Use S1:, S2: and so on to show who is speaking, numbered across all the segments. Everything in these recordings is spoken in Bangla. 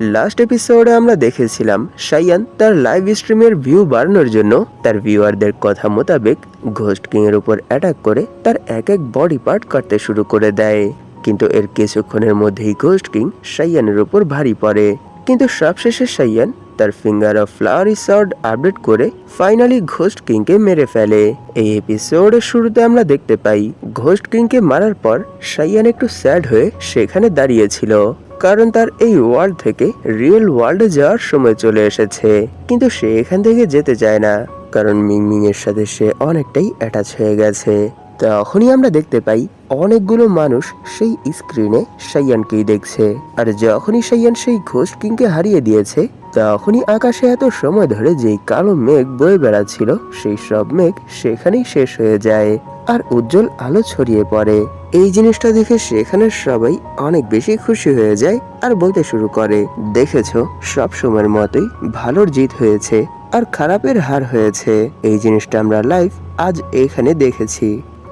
S1: লাস্ট এপিসোডে আমরা দেখেছিলাম সাইয়ান তার লাইভ স্ট্রিমের ভিউ বাড়ানোর জন্য তার ভিউয়ারদের কথা মোতাবেক ঘোস্ট কিং এর উপর অ্যাটাক করে তার এক এক বডি পার্ট কাটতে শুরু করে দেয়। কিন্তু এর কিছুক্ষণের মধ্যেই ঘোস্ট কিং সাইয়ানের উপর ভারী পড়ে। কিন্তু সবশেষে সাইয়ান তার finger of flower sword update করে ফাইনালি ঘোস্ট কিংকে মেরে ফেলে। এই এপিসোডের শুরুতে আমরা দেখতে পাই ঘোস্ট কিংকে মারার পর সাইয়ান একটু স্যাড হয়ে সেখানে দাঁড়িয়েছিল। কারণ তার এই ওয়ার্ল্ড থেকে রিয়েল ওয়ার্ল্ডে যাওয়ার সময় চলে এসেছে। কিন্তু সে এখান থেকে যেতে চায় না, কারণ মিংমিং এর সাথে সে অনেকটাই অ্যাটাচ হয়ে গেছে। তখনই আমরা দেখতে পাই অনেকগুলো মানুষ সেই স্ক্রিনে সাইয়ানকেই দেখছে। আর যখনই সাইয়ান সেই ঘোষ কিংকে হারিয়ে দিয়েছে, তখনই আকাশে এত সময় ধরে যেই কালো মেঘ বয়ে বেড়াচ্ছিল, সেই সব মেঘ সেখানেই শেষ হয়ে যায়। আর উজ্জ্বল আলো ছড়িয়ে পড়ে। এই জিনিসটা দেখে সেখানে সবাই অনেক বেশি খুশি হয়ে যায় আর বলতে শুরু করে, দেখেছ, সব সময়ের মতোই ভালোর জিত হয়েছে আর খারাপের হার হয়েছে। এই জিনিসটা আমরা লাইভ আজ এখানে দেখেছি।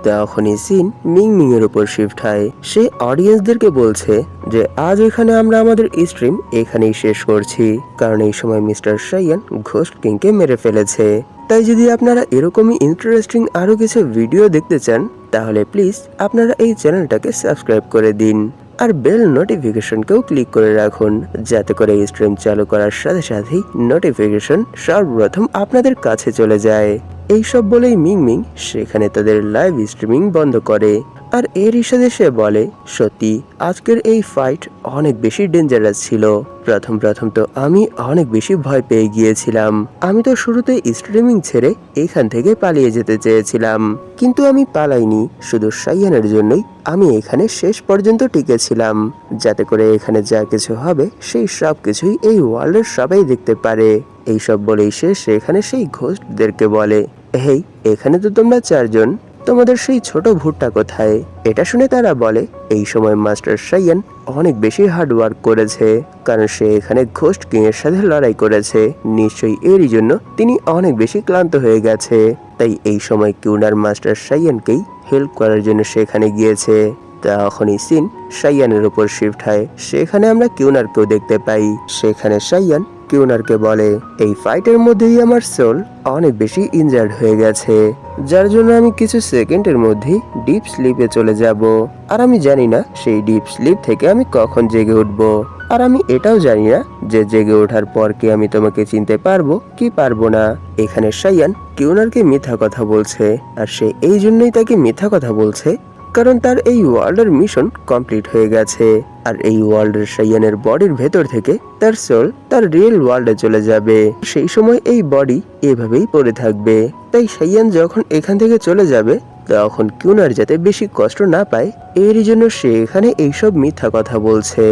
S1: তখনই সিন মিং এর উপর শিফট হয়। সে অডিয়েন্সদেরকে বলছে যে, আজ এখানে আমরা আমাদের স্ট্রিম এখানেই শেষ করছি, কারণ এই সময় মিস্টার সাইয়ান ঘোস্ট কিংকে মেরে ফেলেছে। তাই যদি আপনারা এরকমই ইন্টারেস্টিং আরও কিছু ভিডিও দেখতে চান, তাহলে প্লিজ আপনারা এই চ্যানেলটাকে সাবস্ক্রাইব করে দিন। আর বেল নোটিফিকেশনকেও ক্লিক করে রাখুন, যাতে করে এই স্ট্রিম চালু করার সাথে সাথেই নোটিফিকেশন সর্বপ্রথম আপনাদের কাছে চলে যায়। এইসব বলেই মিং মিং সেখানে তাদের লাইভ স্ট্রিমিং বন্ধ করে। আর এর সাথে সে বলে, সত্যি, আজকের এই ফাইট অনেক বেশি ডেঞ্জারাস ছিল। প্রথম প্রথম তো আমি অনেক বেশি ভয় পেয়ে গিয়েছিলাম। আমি তো শুরুতে স্ট্রিমিং ছেড়ে এখান থেকে পালিয়ে যেতে চেয়েছিলাম। কিন্তু আমি পালাইনি, শুধু সাইয়ানের জন্যই আমি এখানে শেষ পর্যন্ত টিকেছিলাম। যাতে করে এখানে যা কিছু হবে, সেই সব কিছুই এই ওয়ার্ল্ডের সবাই দেখতে পারে। এইসব বলেই সে সেখানে সেই ঘোষদেরকে বলে। হেই, এখানে তো তোমরা চারজন। তোমাদের সেই ছোট ভুট্টা কোথায়? এটা শুনে তারা বলে, এই সময় মাস্টার সাইয়ান অনেক বেশি হার্ড ওয়ার্ক করেছে, কারণ সে এখানে ঘোস্ট কিং এর সাথে লড়াই করেছে। নিশ্চয়ই এরই জন্য তিনি অনেক বেশি ক্লান্ত হয়ে গেছে। তাই এই সময় কিউনার মাস্টার সাইয়ানকেই হেল্প করার জন্য সেখানে গিয়েছে। তখনই সিন সাইয়ানের উপর শিফট হয়। সেখানে আমরা কিউনারকেও দেখতে পাই। সেখানে সাইয়ান কিউনারকে বলে, এই ফাইটের মধ্যেই আমার সোল অনেক বেশি ইনজার্ড হয়ে গেছে। যার জন্য আমি কিছু সেকেন্ডের মধ্যেই ডিপ স্লিপে চলে যাব। আর আমি জানি না সেই ডিপ স্লিপ থেকে আমি কখন জেগে উঠব। আর আমি এটাও জানি না যে জেগে ওঠার পর কি আমি তোমাকে চিনতে পারব, কি পারব না। এখানে সাইয়ান কিউনারকে মিথ্যা কথা বলছে, আর সে এই জন্যই তাকে মিথ্যা কথা বলছে কারণ তার এই ওয়ার্ল্ডের মিশন কমপ্লিট হয়ে গেছে। আর এই ওয়ার্ল্ডের সাইয়ানের বডির ভেতর থেকে তার সোল তার রিয়েল ওয়ার্ল্ডে চলে যাবে। সেই সময় এই বডি এভাবেই পড়ে থাকবে। তাই সাইয়ান যখন এখান থেকে চলে যাবে, তখন কিউনার যাতে বেশি কষ্ট না পায়, এরই জন্য সে এখানে এইসব মিথ্যা কথা বলছে।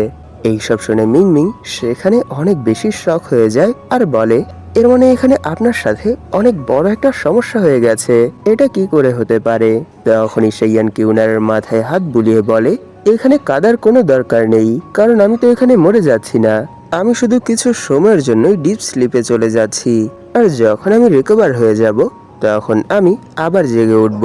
S1: এইসব শুনে মিংমিং সেখানে অনেক বেশি শখ হয়ে যায় আর বলে এর মানে এখানে আপনার সাথে অনেক বড় একটা সমস্যা হয়ে গেছে। এটা কি করে হতে পারে? তখনই সেইয়ান কিউনারের মাথায় হাত বুলিয়ে বলে, এখানে কাদার কোনো দরকার নেই, কারণ আমি তো এখানে মরে যাচ্ছি না। আমি শুধু কিছু সময়ের জন্যই ডিপ স্লিপে চলে যাচ্ছি। আর যখন আমি রিকভার হয়ে যাব, তখন আমি আবার জেগে উঠব।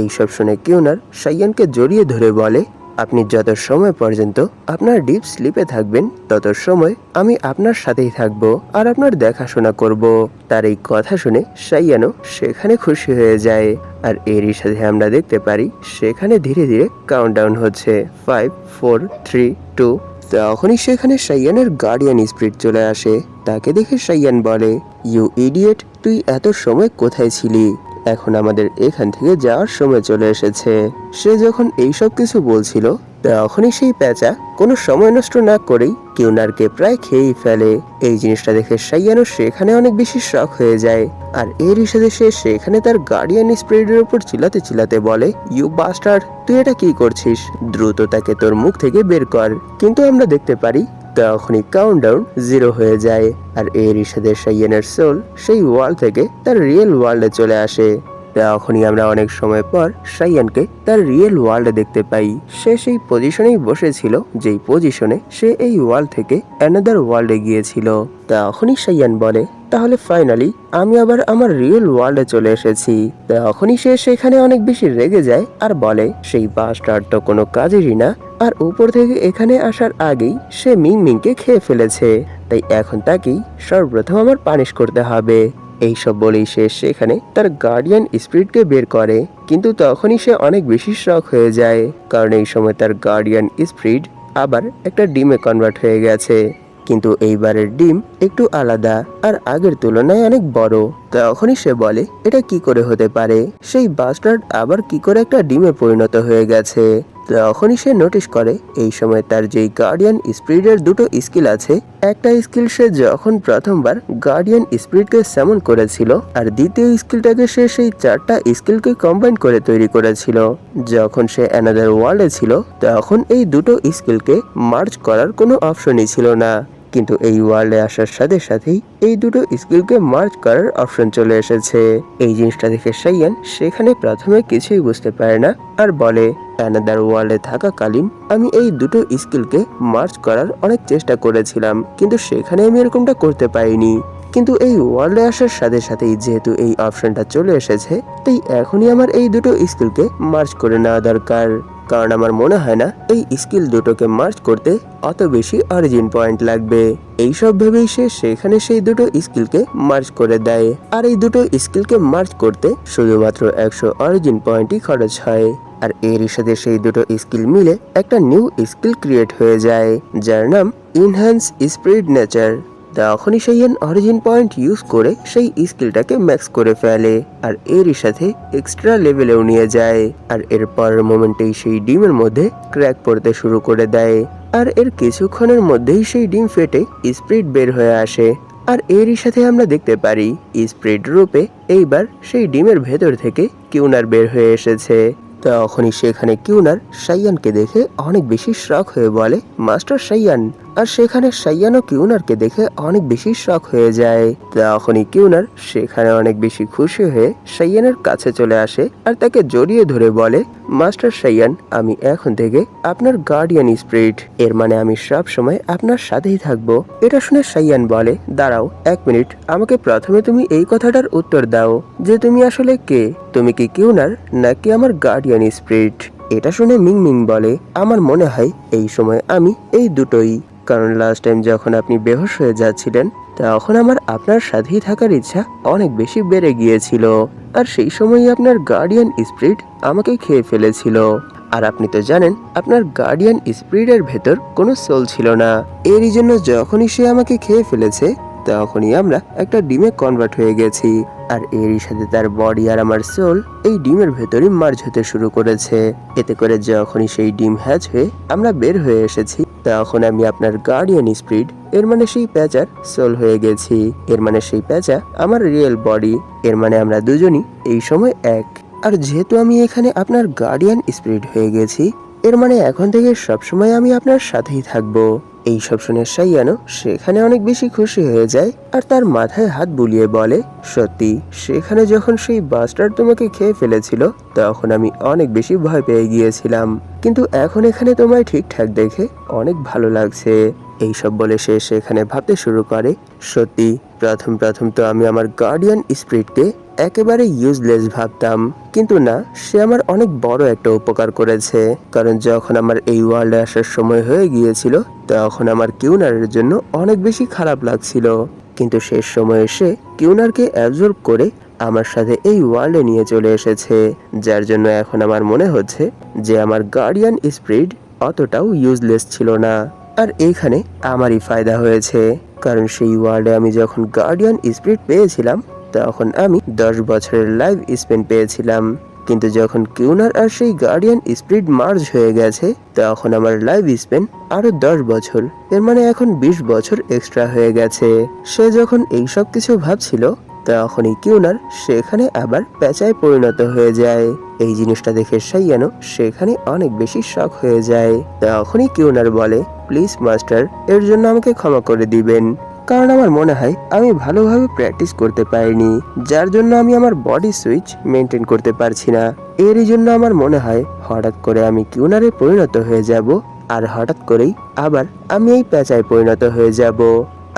S1: এইসব শুনে কিউনার সাইয়ানকে জড়িয়ে ধরে বলে আপনি যত সময় পর্যন্ত আপনার ডিপ স্লিপে থাকবেন, তত সময় আমি আপনার সাথেই থাকব আর আপনার দেখাশোনা করব। তার এই কথা শুনে সাইয়ানো সেখানে খুশি হয়ে যায়। আর এরই সাথে আমরা দেখতে পারি সেখানে ধীরে ধীরে কাউন্টডাউন হচ্ছে। ফাইভ ফোর থ্রি টু তখনই সেখানে সাইয়ানের গার্ডিয়ান স্পিরিট চলে আসে। তাকে দেখে সাইয়ান বলে ইউ ইডিয়েট তুই এত সময় কোথায় ছিলি? এখন আমাদের এখান থেকে যাওয়ার সময় চলে এসেছে। সে যখন এইসব কিছু বলছিল, তখনই সেই প্যাঁচা কোনো সময় নষ্ট না করেই কিউনারকে প্রায় খেয়েই ফেলে। এই জিনিসটা দেখে সাইয়ানো সেখানে অনেক বেশি শখ হয়ে যায়। আর এর হিসেবে সে সেখানে তার গার্ডিয়ান স্পিরিটের উপর চিলাতে চিলাতে বলে, ইউ বাস্টার তুই এটা কি করছিস? দ্রুত তাকে তোর মুখ থেকে বের কর। কিন্তু আমরা দেখতে পারি তখনই কাউন্টডাউন জিরো হয়ে যায় আর এর সাথে সাইয়ানের সোল সেই ওয়ার্ল্ড থেকে তার রিয়েল ওয়ার্ল্ডে চলে আসে। তখনই আমরা অনেক সময় পর সাইয়ানকে তার রিয়েল ওয়ার্ল্ডে দেখতে পাই। সে সেই পজিশনেই বসেছিল, যেই পজিশনে সে এই ওয়ার্ল্ড থেকে অ্যানাদার ওয়ার্ল্ডে গিয়েছিল। তখনই সাইয়ান বলে তাহলে ফাইনালি আমি আবার আমার রিয়েল ওয়ার্ল্ডে চলে এসেছি। তখনই সে সেখানে অনেক বেশি রেগে যায় আর বলে, সেই বাসটার তো কোনো কাজেরই না। আর উপর থেকে এখানে আসার আগেই সে মিং মিংকে খেয়ে ফেলেছে। তাই এখন তাকেই সর্বপ্রথম আমার পানিশ করতে হবে। এইসব বলেই সে সেখানে তার গার্ডিয়ান স্পিরিটকে বের করে। কিন্তু তখনই সে অনেক বেশি শখ হয়ে যায়। কারণ এই সময় তার গার্ডিয়ান স্পিরিট আবার একটা ডিমে কনভার্ট হয়ে গেছে। কিন্তু এইবারের ডিম একটু আলাদা আর আগের তুলনায় অনেক বড়। তখনই সে বলে, এটা কি করে হতে পারে? সেই বাস্টার্ড আবার কি করে একটা ডিমে পরিণত হয়ে গেছে? তখনই সে নোটিশ করে, এই সময় তার যেই গার্ডিয়ান স্পিরিটের দুটো স্কিল আছে, একটা স্কিল সে যখন প্রথমবার গার্ডিয়ান স্পিরিটকে সেমন করেছিল, আর দ্বিতীয় স্কিলটাকে সে সেই চারটা স্কিলকে কম্বাইন করে তৈরি করেছিল। যখন সে অ্যানাদার ওয়ার্ল্ডে ছিল, তখন এই দুটো স্কিলকে মার্চ করার কোনো অপশনই ছিল না। কিন্তু এই ওয়ার্ল্ডে আসার সাথে সাথেই এই দুটো স্কিলকে মার্চ করার অপশন চলে এসেছে। এই জিনিসটা দেখে সাইয়ান সেখানে প্রথমে কিছুই বুঝতে পারে না আর বলে অ্যানাদার ওয়ার্ল্ডে থাকাকালীন আমি এই দুটো স্কিলকে মার্চ করার অনেক চেষ্টা করেছিলাম, কিন্তু সেখানে আমি এরকমটা করতে পারিনি। কিন্তু এই ওয়ার্ল্ডে আসার সাথে সাথেই যেহেতু এই অপশনটা চলে এসেছে, তাই এখনই আমার এই দুটো স্কিলকে মার্চ করে নেওয়া দরকার। কারণ আমার মনে হয় না এই স্কিল দুটোকে মার্চ করতে অত বেশি অরিজিন পয়েন্ট লাগবে। এইসব ভেবেই সে সেখানে সেই দুটো স্কিলকে মার্চ করে দেয়। আর এই দুটো স্কিলকে মার্চ করতে শুধুমাত্র একশো অরিজিন পয়েন্টই খরচ হয়। আর এরই সাথে সেই দুটো স্কিল মিলে একটা নিউ স্কিল ক্রিয়েট হয়ে যায়, যার নাম ইনহ্যান্স স্প্রিড নেচার তখনই সেই এন অরিজিন পয়েন্ট ইউজ করে সেই স্কিলটাকে ম্যাক্স করে ফেলে। আর এরই সাথে এক্সট্রা লেভেলেও নিয়ে যায়। আর এর পরের মোমেন্টেই সেই ডিমের মধ্যে ক্র্যাক পড়তে শুরু করে দেয়। আর এর কিছুক্ষণের মধ্যেই সেই ডিম ফেটে স্প্রিড বের হয়ে আসে। আর এরই সাথে আমরা দেখতে পারি স্প্রিড রূপে এইবার সেই ডিমের ভেতর থেকে কিউনার বের হয়ে এসেছে। তখনই সেখানে কিউনার সাইয়ানকে দেখে অনেক বেশি শখ হয়ে বলে, মাস্টার সাইয়ান আর সেখানে সাইয়ান কিউনারকে দেখে অনেক বেশি শখ হয়ে যায়। তখনই কিউনার সেখানে অনেক বেশি খুশি হয়ে সাইয়ানের কাছে চলে আসে আর তাকে জড়িয়ে ধরে বলে, মাস্টার সাইয়ান, আমি এখন থেকে আপনার গার্ডিয়ান স্পিরিট এর মানে আমি সব সময় আপনার সাথেই থাকব এটা শুনে সাইয়ান বলে, দাঁড়াও, এক মিনিট, আমাকে প্রথমে তুমি এই কথাটার উত্তর দাও। যে তুমি আসলে কে? তুমি কি কিউনার নাকি আমার গার্ডিয়ান স্পিরিট এটা শুনে মিং মিং বলে, আমার মনে হয় এই সময় আমি এই দুটোই। কারণ লাস্ট টাইম যখন আপনি বেহোশ হয়ে যাচ্ছিলেন, তখন আমার আপনার সাথেই থাকার ইচ্ছা অনেক বেশি বেড়ে গিয়েছিল। আর সেই সময়ই আপনার গার্ডিয়ান স্পিরিট আমাকে খেয়ে ফেলেছিল। আর আপনি তো জানেন, আপনার গার্ডিয়ান স্পিরিটের ভেতর কোনো সোল ছিল না। এরই জন্য যখনই সে আমাকে খেয়ে ফেলেছে, তখনই আমরা একটা ডিমে কনভার্ট হয়ে গেছি। আর এরই সাথে তার বডি আর আমার সোল এই ডিমের ভেতরই মার্জ হতে শুরু করেছে। এতে করে যখনই সেই ডিম হ্যাচ হয়ে আমরা বের হয়ে এসেছি তখন আমি আপনার গার্ডিয়ান স্পিরিট এর মানে সেই প্যাচার সোল হয়ে গেছি। এর মানে সেই প্যাচা আমার রিয়েল বডি এর মানে আমরা দুজনই এই সময় এক। আর যেহেতু আমি এখানে আপনার গার্ডিয়ান স্পিরিট হয়ে গেছি, এর মানে এখন থেকে সবসময় আমি আপনার সাথেই থাকব। এই সব শুনে সাইয়ানো সেখানে অনেক বেশি খুশি হয়ে যায় আর তার মাথায় হাত বুলিয়ে বলে, সত্যি, সেখানে যখন সেই বাস্টার তোমাকে খেয়ে ফেলেছিল, তখন আমি অনেক বেশি ভয় পেয়ে গিয়েছিলাম। কিন্তু এখন এখানে তোমায় ঠিকঠাক দেখে অনেক ভালো লাগছে। এইসব বলে সে সেখানে ভাবতে শুরু করে। সত্যি, প্রথম প্রথম তো আমি আমার গার্ডিয়ান স্পিরিটকে একেবারে ইউজলেস ভাবতাম। কিন্তু না, সে আমার অনেক বড় একটা উপকার করেছে। কারণ যখন আমার এই ওয়ার্ল্ডে আসার সময় হয়ে গিয়েছিল, তখন আমার কিউনারের জন্য অনেক বেশি খারাপ লাগছিল। কিন্তু শেষ সময় এসে কিউনারকে অ্যাবজর্ব করে আমার সাথে এই ওয়ার্ল্ডে নিয়ে চলে এসেছে, যার জন্য এখন আমার মনে হচ্ছে যে আমার গার্ডিয়ান স্পিরিট অতটাও ইউজলেস ছিল না। আর এইখানে আমারই ফায়দা হয়েছে। কারণ সেই ওয়ার্ল্ডে আমি যখন গার্ডিয়ান স্পিরিট পেয়েছিলাম, তখন আমি দশ বছরের লাইভ স্পেন পেয়েছিলাম। কিন্তু যখন কিউনার আর সেই গার্ডিয়ান স্পিরিট মার্জ হয়ে গেছে, তখন আমার লাইভ স্পেন আরও দশ বছর। এর মানে এখন বিশ বছর এক্সট্রা হয়ে গেছে। সে যখন এই সব কিছু ভাবছিল তখনই কিউনার সেখানে আবার পেঁচায় পরিণত হয়ে যায়। এই জিনিসটা দেখে সাইয়ানো সেখানে অনেক বেশি শখ হয়ে যায়। তখনই কিউনার বলে, প্লিজ, মাস্টার, এর জন্য আমাকে ক্ষমা করে দিবেন। কারণ আমার মনে হয় আমি ভালোভাবে প্র্যাকটিস করতে পারিনি, যার জন্য আমি আমার বডি সুইচ মেনটেন করতে পারছি না। এরই জন্য আমার মনে হয় হঠাৎ করে আমি কিউনারে পরিণত হয়ে যাব, আর হঠাৎ করেই আবার আমি এই পেঁচায় পরিণত হয়ে যাব।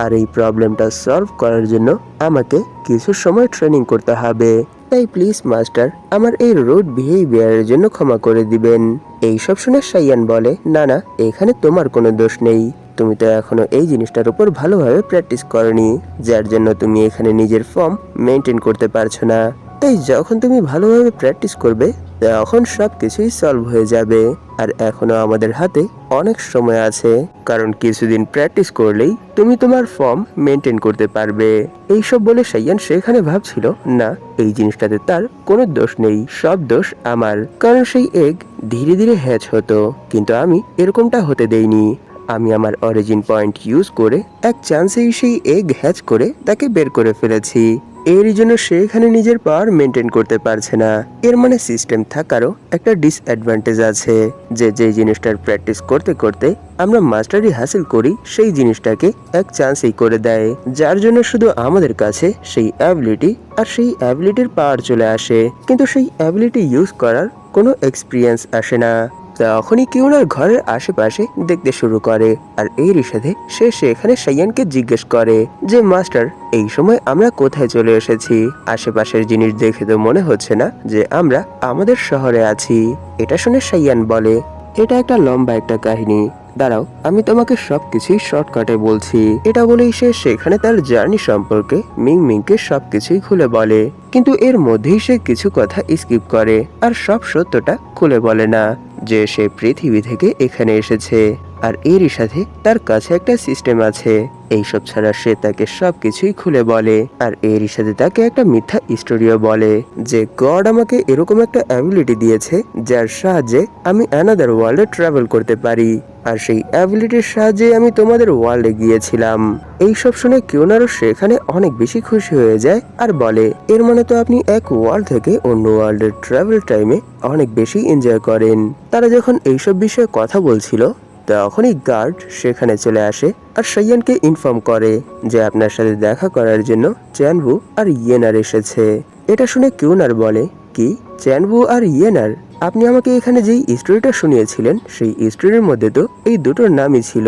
S1: আর এই প্রবলেমটা সলভ করার জন্য আমাকে কিছু সময় ট্রেনিং করতে হবে। তাই প্লিজ মাস্টার আমার এই রুড বিহেভিয়ারের জন্য ক্ষমা করে দিবেন। এই সব শুনে সাইয়ান বলে, না না, এখানে তোমার কোনো দোষ নেই। তুমি তো এখনও এই জিনিসটার উপর ভালোভাবে প্র্যাকটিস করনি, যার জন্য তুমি এখানে নিজের ফর্ম মেনটেন করতে পারছ না। তাই যখন তুমি ভালোভাবে প্র্যাকটিস করবে, তখন সব কিছুই সলভ হয়ে যাবে। আর এখনও আমাদের হাতে অনেক সময় আছে, কারণ কিছুদিন প্র্যাকটিস করলেই তুমি তোমার ফর্ম মেনটেন করতে পারবে। এইসব বলে সাইয়ান সেখানে ভাবছিল, না, এই জিনিসটাতে তার কোনো দোষ নেই, সব দোষ আমার। কারণ সেই এগ ধীরে ধীরে হ্যাচ হতো, কিন্তু আমি এরকমটা হতে দেইনি। আমি আমার অরিজিন পয়েন্ট ইউজ করে এক চান্সেই সেই এগ হ্যাচ করে তাকে বের করে ফেলেছি। এরই জন্য সে এখানে নিজের পাওয়ার মেনটেন করতে পারছে না। এর মানে সিস্টেম থাকারও একটা ডিসঅ্যাডভান্টেজ আছে, যে যে জিনিসটার প্র্যাকটিস করতে করতে আমরা মাস্টারি হাসিল করি, সেই জিনিসটাকে এক চান্সেই করে দেয়। যার জন্য শুধু আমাদের কাছে সেই অ্যাবিলিটি আর সেই অ্যাবিলিটির পাওয়ার চলে আসে। কিন্তু সেই অ্যাবিলিটি ইউজ করার কোনো এক্সপিরিয়েন্স আসে না। তখনই কেউ কিউনার ঘরের আশেপাশে দেখতে শুরু করে। আর এরই সাথে সে সেখানে সাইয়ানকে জিজ্ঞেস করে যে, মাস্টার, এই সময় আমরা কোথায় চলে এসেছি? আশেপাশের জিনিস দেখে তো মনে হচ্ছে না যে আমরা আমাদের শহরে আছি। এটা শুনে সাইয়ান বলে, এটা একটা লম্বা একটা কাহিনী। দাঁড়াও, আমি তোমাকে সবকিছুই শর্টকাটে বলছি। এটা বলেই সে সেখানে তার জার্নি সম্পর্কে মিং মিংকে সবকিছুই খুলে বলে। কিন্তু এর মধ্যেই সে কিছু কথা স্কিপ করে, আর সব সত্যটা খুলে বলে না, যে সে পৃথিবী থেকে এখানে এসেছে। আর এরই সাথে তার কাছে একটা সিস্টেম আছে। এইসব ছাড়া সে তাকে সবকিছুই খুলে বলে, আর এরই সাথে তাকে একটা মিথ্যা স্টোরিও বলে, যে গড আমাকে এরকম একটা অ্যাবিলিটি দিয়েছে, যার সাহায্যে আমি অ্যানাদার ওয়ার্ল্ডে ট্রাভেল করতে পারি। আর সেই অ্যাবিলিটির সাহায্যে আমি তোমাদের ওয়ার্ল্ডে গিয়েছিলাম। এইসব শুনে কিউনারও সেখানে অনেক বেশি খুশি হয়ে যায় আর বলে, এর মানে তো আপনি এক ওয়ার্ল্ড থেকে অন্য ওয়ার্ল্ডের ট্রাভেল টাইমে অনেক বেশি এনজয় করেন। তারা যখন এইসব বিষয়ে কথা বলছিল, তখনই গার্ড সেখানে চলে আসে আর সাইয়ানকে ইনফর্ম করে যে আপনার সাথে দেখা করার জন্য চ্যানভু আর ইয়েনার এসেছে। এটা শুনে কিউনার বলে কি? চ্যানবু আর ইয়েনার, আপনি আমাকে এখানে যেই স্টোরিটা শুনিয়েছিলেন, সেই স্টোরির মধ্যে তো এই দুটোর নামই ছিল।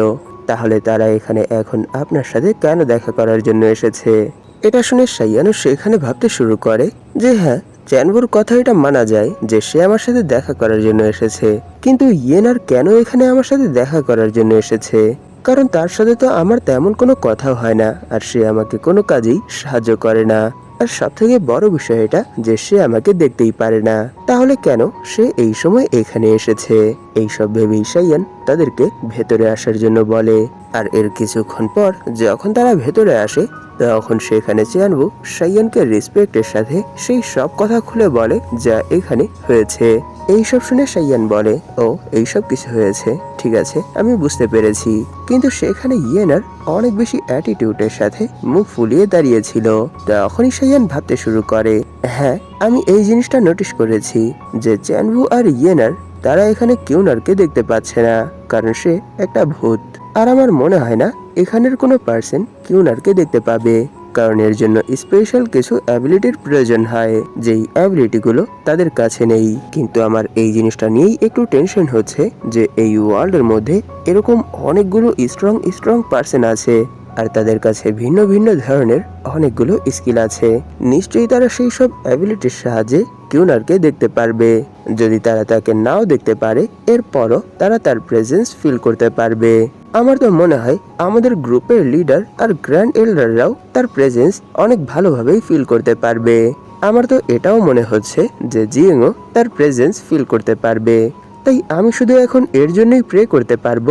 S1: তাহলে তারা এখানে এখন আপনার সাথে কেন দেখা করার জন্য এসেছে? এটা শুনে সাইয়ানও সেখানে ভাবতে শুরু করে যে হ্যাঁ চ্যানবুর কথা এটা মানা যায় যে সে আমার সাথে দেখা করার জন্য এসেছে। কিন্তু ইয়েনার কেন এখানে আমার সাথে দেখা করার জন্য এসেছে? কারণ তার সাথে তো আমার তেমন কোনো কথা হয় না, আর সে আমাকে কোনো কাজেই সাহায্য করে না। আর সব থেকে বড় বিষয় এটা যে সে আমাকে দেখতেই পারে না। তাহলে কেন সে এই সময় এখানে এসেছে? এইসব ভেবে ভেবেই সাইয়ান তাদেরকে ভেতরে আসার জন্য বলে। আর এর কিছুক্ষণ পর যখন তারা ভেতরে আসে, তখন সেখানে চেয়ানবু সাইয়ানকে রেসপেক্টের সাথে সেই সব কথা খুলে বলে যা এখানে হয়েছে। এইসব শুনে সাইয়ান বলে, ও, এইসব কিছু হয়েছে, ঠিক আছে, আমি বুঝতে পেরেছি। কিন্তু সেখানে ইয়েনার অনেক বেশি অ্যাটিটিউডের সাথে মুখ ফুলিয়ে দাঁড়িয়েছিল। তখনই সাইয়ান ভাবতে শুরু করে হ্যাঁ আমি এই জিনিসটা নোটিশ করেছি যে চ্যানভু আর ইয়েনার, তারা এখানে কিউনারকে দেখতে পাচ্ছে না, কারণ সে একটা ভূত। আর আমার মনে হয় না এখানের কোনো পার্সন কিউনারকে দেখতে পাবে, কারণ এর জন্য স্পেশাল কিছু অ্যাবিলিটির প্রয়োজন হয়, যেই অ্যাবিলিটিগুলো তাদের কাছে নেই। কিন্তু আমার এই জিনিসটা নিয়েই একটু টেনশন হচ্ছে যে এই ওয়ার্ল্ডের মধ্যে এরকম অনেকগুলো স্ট্রং স্ট্রং পার্সন আছে, আর তাদের কাছে ভিন্ন ভিন্ন ধরনের অনেকগুলো স্কিল আছে। নিশ্চয়ই তারা সেই সব অ্যাবিলিটির সাহায্যে কিউনারকে দেখতে পারবে। যদি তারা তাকে নাও দেখতে পারে, এরপরও তারা তার প্রেজেন্স ফিল করতে পারবে। আমার তো মনে হয় আমাদের গ্রুপের লিডার আর গ্র্যান্ড এল্ডাররাও তার প্রেজেন্স অনেক ভালোভাবেই ফিল করতে পারবে। আমার তো এটাও মনে হচ্ছে যে জিএংও তার প্রেজেন্স ফিল করতে পারবে। তাই আমি শুধু এখন এর জন্যই প্রে করতে পারব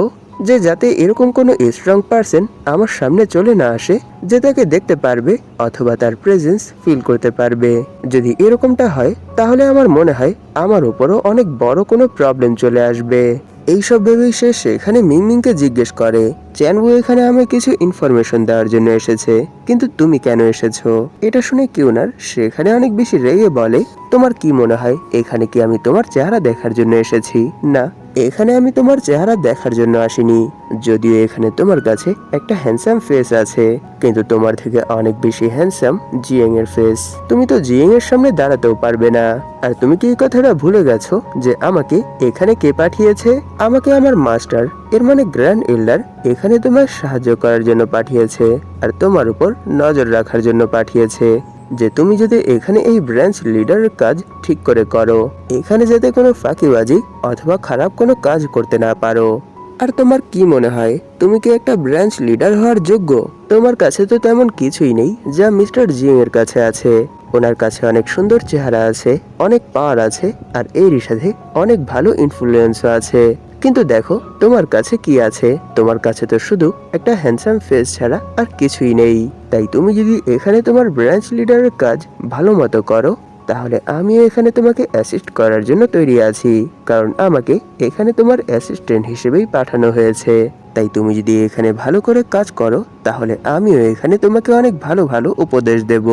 S1: যে যাতে এরকম কোনো স্ট্রং পার্সন আমার সামনে চলে না আসে, যে তাকে দেখতে পারবে অথবা তার প্রেজেন্স ফিল করতে পারবে। যদি এরকমটা হয়, তাহলে আমার মনে হয় আমার উপরও অনেক বড় কোনো প্রবলেম চলে আসবে। এইসব ভেবেই সে সেখানে মিংমিংকে জিজ্ঞেস করে, চ্যানবু, এখানে আমি কিছু ইনফরমেশন দেওয়ার জন্য এসেছে। কিন্তু তুমি কেন এসেছ? এটা শুনে কিউনার সেখানে অনেক বেশি রেগে বলে, তোমার কি মনে হয়? এখানে কি আমি তোমার চেহারা দেখার জন্য এসেছি? না। এখানে আমি তোমার চেহারা দেখার জন্য আসিনি। যদিও এখানে তোমার কাছে একটা হ্যান্ডসাম ফেস আছে। কিন্তু তোমার থেকে অনেক বেশি হ্যান্ডসাম জিয়েং এর ফেস তুমি তো জিয়েং এর সামনে দাঁড়াতেও পারবে না। আর তুমি কি এই কথাটা ভুলে গেছো যে আমাকে এখানে কে পাঠিয়েছে? আমাকে আমার মাস্টার এর মানে গ্র্যান্ড এল্ডার এখানে তোমার সাহায্য করার জন্য পাঠিয়েছে। আর তোমার উপর নজর রাখার জন্য পাঠিয়েছে। যে তুমি যদি এখানে এই ব্রাঞ্চ লিডারের কাজ ঠিক করে করো, এখানে যাতে কোনো ফাঁকিবাজি অথবা খারাপ কোনো কাজ করতে না পারো। আর তোমার কি মনে হয়, তুমি কি একটা ব্রাঞ্চ লিডার হওয়ার যোগ্য? তোমার কাছে তো তেমন কিছুই নেই, যা মিস্টার জিং এর কাছে আছে। ওনার কাছে অনেক সুন্দর চেহারা আছে, অনেক পাওয়ার আছে, আর এরই সাথে অনেক ভালো ইনফ্লুয়েন্সও আছে। কিন্তু দেখো, তোমার কাছে কি আছে? তোমার কাছে তো শুধু একটা হ্যান্ডসাম ফেস ছাড়া আর কিছুই নেই। তাই তুমি যদি এখানে তোমার ব্রাঞ্চ লিডারের কাজ ভালো মতো করো, তাহলে আমিও এখানে তোমাকে অ্যাসিস্ট করার জন্য তৈরি আছি। কারণ আমাকে এখানে তোমার অ্যাসিস্ট্যান্ট হিসেবেই পাঠানো হয়েছে। তাই তুমি যদি এখানে ভালো করে কাজ করো, তাহলে আমিও এখানে তোমাকে অনেক ভালো ভালো উপদেশ দেব।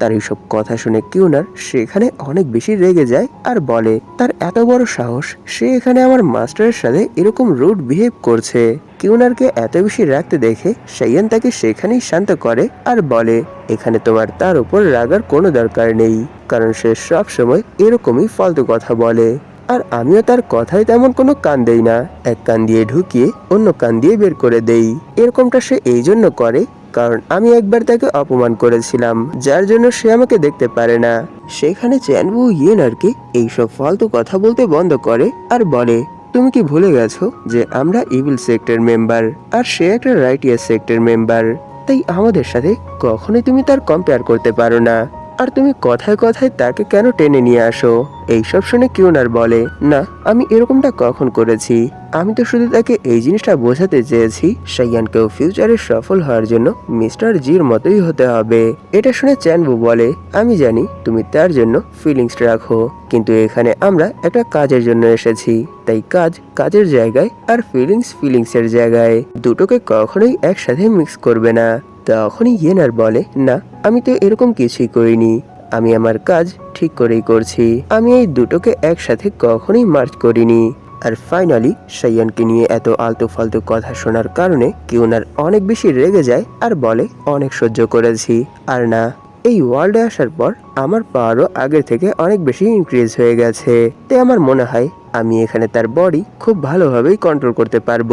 S1: তার এইসব কথা শুনে কিউনার সেখানে অনেক বেশি রেগে যায় আর বলে, তার এত বড় সাহস, সে এখানে আমার মাস্টারের সাথে এরকম রুড বিহেভ করছে। কিউনারকে এত বেশি রাখতে দেখে সাইয়ান তাকে সেখানেই শান্ত করে আর বলে, এখানে তোমার তার উপর রাগার কোনো দরকার নেই, কারণ সে সব সময় এরকমই ফালতু কথা বলে। আর আমিও তার কথায় তেমন কোনো কান দেই না। এক কান দিয়ে ঢুকিয়ে অন্য কান দিয়ে বের করে দেই। এরকমটা সে এই জন্য করে কারণ আমি একবার তাকে অপমান করেছিলাম, যার জন্য সে আমাকে দেখতে পারে না। সেখানে চ্যানবু ইয়েনারকে এইসব ফালতু কথা বলতে বন্ধ করে আর বলে, তুমি কি ভুলে গেছো যে আমরা ইভিল সেক্টর মেম্বার আর সে একটা রাইটিয়ার সেক্টর মেম্বার তাই আমাদের সাথে কখনোই তুমি তার কম্পেয়ার করতে পারো না। আর তুমি কথায় কথায় তাকে কেন টেনে নিয়ে আসো? এইসব শুনে কিউনার বলে, না, আমি এরকমটা কখন করেছি? আমি তো শুধু তাকে এই জিনিসটা বোঝাতে চেয়েছি, সাইয়ানকেও ফিউচারে সফল হওয়ার জন্য মিস্টার জির মতোই হতে হবে। এটা শুনে চ্যানবু বলে, আমি জানি তুমি তার জন্য ফিলিংস রাখো, কিন্তু এখানে আমরা একটা কাজের জন্য এসেছি। তাই কাজ কাজের জায়গায় আর ফিলিংস ফিলিংসের জায়গায়। দুটোকে কখনোই একসাথে মিক্স করবে না। তখনই ইয়েনার বলে, না, আমি তো এরকম কিছুই করিনি। আমি আমার কাজ ঠিক করেই করছি। আমি এই দুটোকে একসাথে কখনোই মার্চ করিনি। আর ফাইনালি সাইয়ানকে নিয়ে এত আলতু ফালতু কথা শোনার কারণে কিউনার অনেক বেশি রেগে যায় আর বলে, অনেক সহ্য করেছি। আর না, এই ওয়ার্ল্ডে আসার পর আমার পাওয়ারও আগের থেকে অনেক বেশি ইনক্রিজ হয়ে গেছে। তাই আমার মনে হয়, আমি এখানে তার বডি খুব ভালোভাবেই কন্ট্রোল করতে পারব।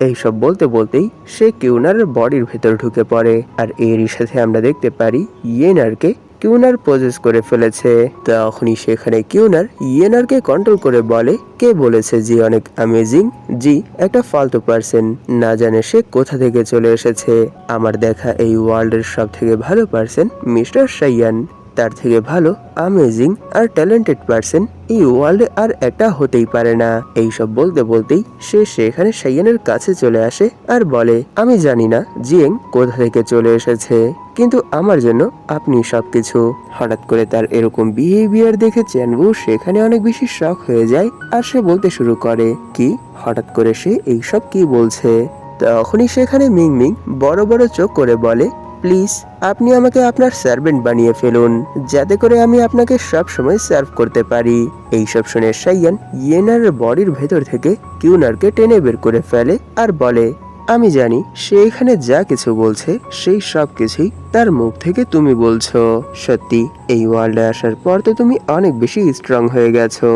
S1: এইসব বলতে বলতেই সে কিউনারের বডির ভেতর ঢুকে পড়ে, আর এরই সাথে আমরা দেখতে পারি ইয়েনারকে কিউনার পজেস করে ফেলেছে। তখনই সেখানে কিউনার ইয়েনারকে কন্ট্রোল করে বলে, কে বলেছে জি? অনেক অ্যামেজিং জি, একটা ফালতু পার্সন না জানে সে কোথা থেকে চলে এসেছে। আমার দেখা এই ওয়ার্ল্ডের সব থেকে ভালো পার্সন মিস্টার সাইয়ান তার থেকে ভালো আমেজিং আর ট্যালেন্টেড পার্সন এই ওয়ার্ল্ডে আর একটা হতেই পারে না। এই সব বলতে বলতেই সে সেখানে সাইয়ানের কাছে চলে আসে আর বলে, আমি জানি না জিয়েং কোথা থেকে চলে এসেছে, কিন্তু আমার জন্য আপনি সবকিছু। হঠাৎ করে তার এরকম বিহেভিয়ার দেখে চ্যানবু সেখানে অনেক বেশি শখ হয়ে যায় আর সে বলতে শুরু করে, কি? হঠাৎ করে সে এইসব কি বলছে? তখনই সেখানে মিং মিং বড় বড় চোখ করে বলে প্লিজ, আপনি আমাকে আপনার সার্ভেন্ট বানিয়ে ফেলুন, যাতে করে আমি আপনাকে সব সময় সার্ভ করতে পারি। এইসব শুনে সাইয়ান ইয়েনার বডির ভেতর থেকে কিউনারকে টেনে বের করে ফেলে আর বলে, আমি জানি সে এখানে যা কিছু বলছে, সেই সব কিছুই তার মুখ থেকে তুমি বলছো। সত্যি, এই ওয়ার্ল্ডে আসার পর তো তুমি অনেক বেশি স্ট্রং হয়ে গেছো।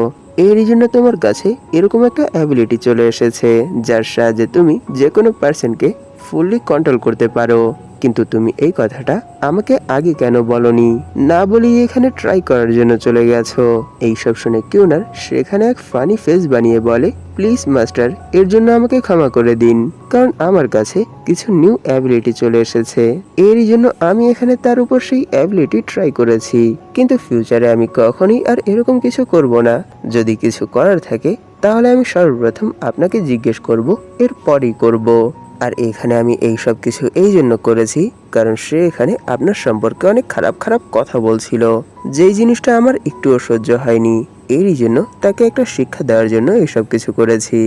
S1: এরই জন্য তোমার কাছে এরকম একটা অ্যাবিলিটি চলে এসেছে, যার সাহায্যে তুমি যে কোনো পার্সনকে ফুললি কন্ট্রোল করতে পারো। কিন্তু তুমি এই কথাটা আমাকে আগে কেন বলনি? না বলেই এখানে ট্রাই করার জন্য চলে গেছো। এইসব শুনে কিউনার সেখানে এক ফানি ফেস বানিয়ে বলে প্লিজ মাস্টার এর জন্য আমাকে ক্ষমা করে দিন, কারণ আমার কাছে কিছু নিউ অ্যাবিলিটি চলে এসেছে। এরই জন্য আমি এখানে তার উপর সেই অ্যাবিলিটি ট্রাই করেছি। কিন্তু ফিউচারে আমি কখনোই আর এরকম কিছু করব না। যদি কিছু করার থাকে, তাহলে আমি সর্বপ্রথম আপনাকে জিজ্ঞেস করব, এরপরই করব। আর এখানে আমি এই সব কিছু এই জন্য করেছি কারণ সে এখানে আপনার সম্পর্কে অনেক খারাপ খারাপ কথা বলছিল। যেই জিনিসটা আমার একটুও সহ্য হয়নি, এরই জন্য তাকে একটা শিক্ষা দেওয়ার জন্য এইসব কিছু করেছি।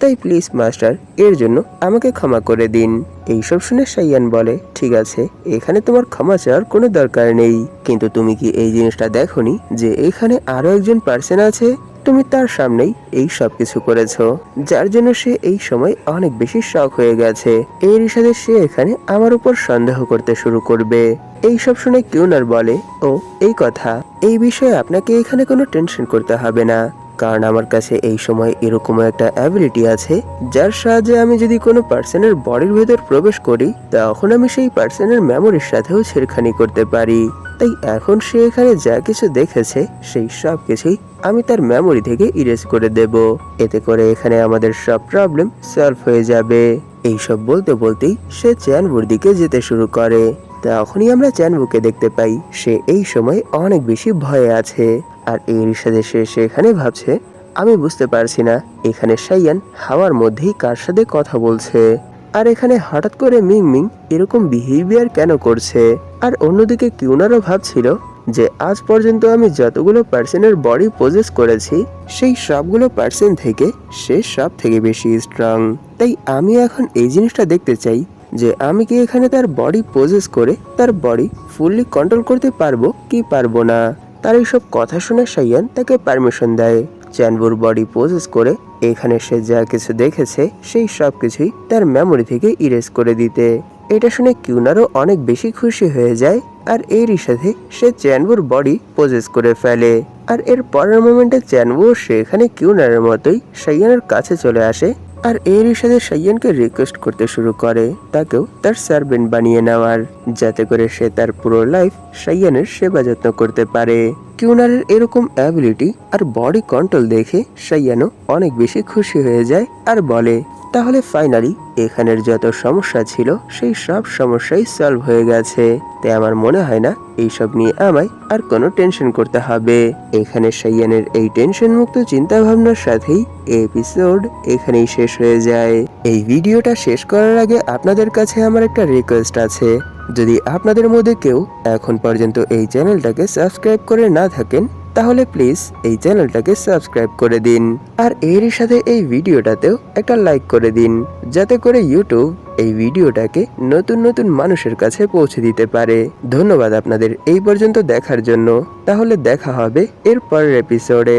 S1: তাই প্লিজ মাস্টার এর জন্য আমাকে ক্ষমা করে দিন। এইসব শুনে সাইয়ান বলে, ঠিক আছে, এখানে তোমার ক্ষমা চাওয়ার কোনো দরকার নেই। কিন্তু তুমি কি এই জিনিসটা দেখোনি যে এখানে আরও একজন পার্সন আছে? তুমি তার সামনেই এই সব কিছু করেছ। যার জন্য সে এই সময় অনেক বেশি শখ হয়ে গেছে। এর সাথে সে এখানে আমার উপর সন্দেহ করতে শুরু করবে। এই সব শুনে কিউনার বলে, ও, এই কথা। এই বিষয়ে আপনাকে এখানে কোনো টেনশন করতে হবে না। কারণ আমার কাছে এই সময় এরকম একটা অ্যাবিলিটি আছে, যার সাহায্যে আমি যদি কোনো পার্সনের বডির ভেতর প্রবেশ করি, তখন আমি সেই পার্সনের মেমোরির সাথেও ছেড়খানি করতে পারি। তাই এখন সে এখানে যা কিছু দেখেছে, সেই সব কিছুই আমি তার মেমোরি থেকে ইরেজ করে দেব। এতে করে এখানে আমাদের সব প্রবলেম সলভ হয়ে যাবে। এইসব বলতে বলতেই সে চ্যানবুর দিকে যেতে শুরু করে। তখনই আমরা চ্যানবুকে দেখতে পাই, সে এই সময় অনেক বেশি ভয়ে আছে। আর এই এর সাথে সে সেখানে ভাবছে, আমি বুঝতে পারছি না, এখানে সাইয়ান হাওয়ার মধ্যেই কার সাথে কথা বলছে। আর এখানে হঠাৎ করে মিং মিং এরকম বিহেভিয়ার কেন করছে? আর অন্যদিকে কিউনারও ভাবছিল যে, আজ পর্যন্ত আমি যতগুলো পার্সনের বডি পজেস করেছি, সেই সবগুলো পার্সন থেকে সে সব থেকে বেশি স্ট্রং তাই আমি এখন এই জিনিসটা দেখতে চাই যে, আমি কি এখানে তার বডি পজেস করে তার বডি ফুললি কন্ট্রোল করতে পারব কি পারব না। তার এইসব কথা শুনে সাইয়ান তাকে পারমিশন দেয়। চ্যানবুর বডি পজেস করে এখানে সে যা কিছু দেখেছে, সেই সব কিছুই তার মেমোরি থেকে ইরেজ করে দিতে। এটা শুনে কিউনারও অনেক বেশি খুশি হয়ে যায় আর এরই সাথে সে চ্যানবুর বডি পজেস করে ফেলে। আর এর পরের মোমেন্টে চ্যানবু সেখানে কিউনারের মতোই সাইয়ানের কাছে চলে আসে আর এর সাথে সাইয়ানকে রিকোয়েস্ট করতে শুরু করে তাকেও তার সার্ভেন্ট বানিয়ে নেওয়ার, যাতে করে সে তার পুরো লাইফ সাইয়ানের সেবা যত্ন করতে পারে। কিউনারের এরকম অ্যাবিলিটি আর বডি কন্ট্রোল দেখে সাইয়ানও অনেক বেশি খুশি হয়ে যায় আর বলে, তাহলে ফাইনালি এখানের যত সমস্যা ছিল, সেই সব সমস্যাই সলভ হয়ে গেছে। তাই আমার মনে হয় না এইসব নিয়ে আমায় আর কোনো টেনশন করতে হবে। এখানে সাইয়ানের এই টেনশন মুক্ত চিন্তা ভাবনার সাথেই এপিসোড এখানেই শেষ হয়ে যায়। এই ভিডিওটা শেষ করার আগে আপনাদের কাছে আমার একটা রিকোয়েস্ট আছে। যদি আপনাদের মধ্যে কেউ এখন পর্যন্ত এই চ্যানেলটাকে সাবস্ক্রাইব করে না থাকেন, তাহলে প্লিজ এই চ্যানেলটাকে সাবস্ক্রাইব করে দিন। আর এরই সাথে এই ভিডিওটাতেও একটা লাইক করে দিন, যাতে করে ইউটিউব এই ভিডিওটাকে নতুন নতুন মানুষের কাছে পৌঁছে দিতে পারে। ধন্যবাদ আপনাদের এই পর্যন্ত দেখার জন্য। তাহলে দেখা হবে এর পরের এপিসোডে